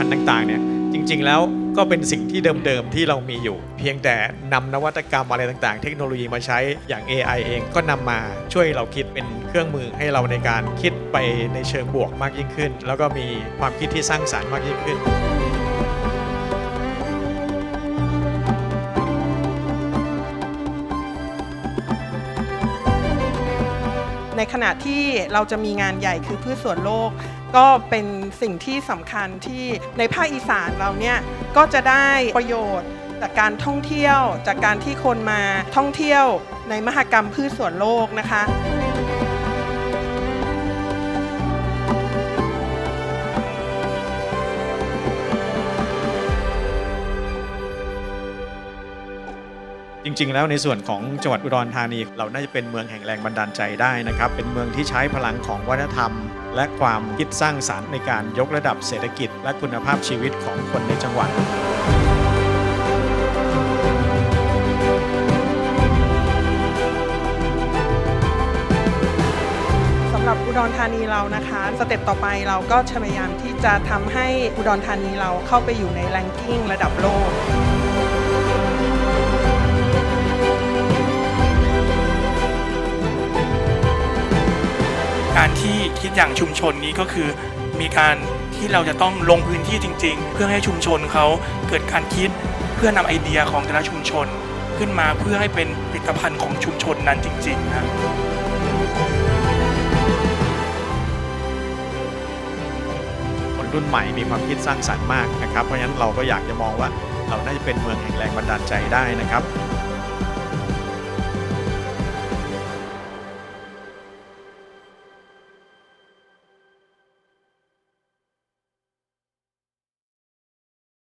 มันต่างเนี่ยจริงจริงแล้วก็เป็นสิ่งที่เดิมๆที่เรามีอยู่ เพียงแต่นำนวัตกรรมอะไรต่างๆ เทคโนโลยีมาใช้อย่าง AI เองก็นำมาช่วยเราคิดเป็นเครื่องมือให้เราในการคิดไปในเชิงบวกมากยิ่งขึ้น แล้วก็มีความคิดที่สร้างสารรค์มากยิ่งขึ้น ในขณะที่เราจะมีงานใหญ่คือพืชสวนโลก ก็เป็นสิ่งที่สำคัญที่ในภาคอีสานเราเนี่ยก็จะได้ประโยชน์จากการท่องเที่ยว จากการที่คนมาท่องเที่ยวในมหกรรมพืชสวนโลกนะคะ ริง ๆ แล้วในส่วนของจังหวัดอุดรธานี เราน่าจะเป็นเมืองแห่งแรงบันดาลใจได้นะครับ เป็นเมืองที่ใช้พลังของวัฒนธรรม และความคิดสร้างสารรค์ในการยกระดับเศรษฐกิจ และคุณภาพชีวิตของคนในจังหวัดสำหรับอุดรธานีเรานะคะ สเต็ปต่อไปเราก็พยายามที่จะทำให้อุดรธานีเราเข้าไปอยู่ในแรงกิ้งระดับโลก การที่คิดอย่างชุมชนนี้ก็คือ มีการที่เราจะต้องลงพื้นที่จริง ๆ เพื่อให้ชุมชนเขาเกิดการคิดเพื่อนำไอเดียของแต่ละชุมชน ขึ้นมาเพื่อให้เป็นผลิตภัณฑ์ของชุมชนนั้นจริงๆนะคนรุ่นใหม่มีความคิดสร้างสรรค์มากนะครับ เพราะฉะนั้นเราก็อยากจะมองว่าเราน่าจะเป็นเมืองแห่งแรงบันดาลใจได้นะครับ